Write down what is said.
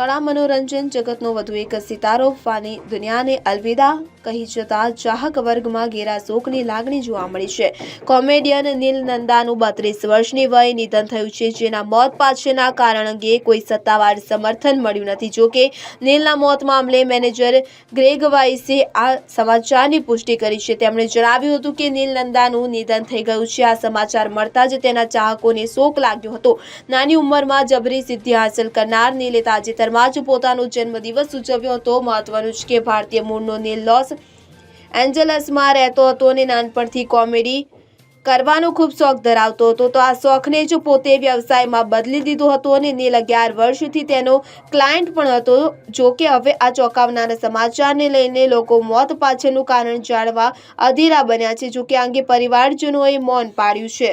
કળા મનોરંજન જગતનો વધુ એક સિતારો ફાની દુનિયાને અલવિદા કહી જતા ચાહક વર્ગમાં ઘેરા શોકની લાગણી જોવા મળી છે. કોમેડિયન નીલ નંદાનું બત્રીસ વર્ષની વયે નિધન થયું છે, જેના મોત પાછળના કારણ અંગે કોઈ સત્તાવાર સમર્થન મળ્યું નથી. જોકે નીલના મોત મામલે મેનેજર ગ્રેગ વાઇસે આ સમાચારની પુષ્ટિ કરી છે. તેમણે જણાવ્યું હતું કે, નીલ નંદાનું નિધન થઈ ગયું છે. આ સમાચાર મળતા જ તેના ચાહકોને શોક લાગ્યો હતો. નાની ઉંમરમાં જબરી સિદ્ધિ હાંસલ કરનાર નીલે તાજેતરમાં જ પોતાનો જન્મદિવસ ઉજવ્યો હતો. મહત્વનું છે કે ભારતીય મૂળનો નીલ લોસ એન્જલસમાં રહેતો હતો અને નાનપણથી કોમેડી કરવાનો ખૂબ શોખ ધરાવતો હતો. તો આ શોખને જ પોતે વ્યવસાયમાં બદલી દીધો હતો અને નીલ અગિયાર વર્ષથી તેનો ક્લાયન્ટ પણ હતો. જો કે હવે આ ચોંકાવનારા સમાચારને લઈને લોકો મોત પાછળનું કારણ જાણવા અધીરા બન્યા છે. જોકે આ અંગે પરિવારજનોએ મૌન પાડ્યું છે.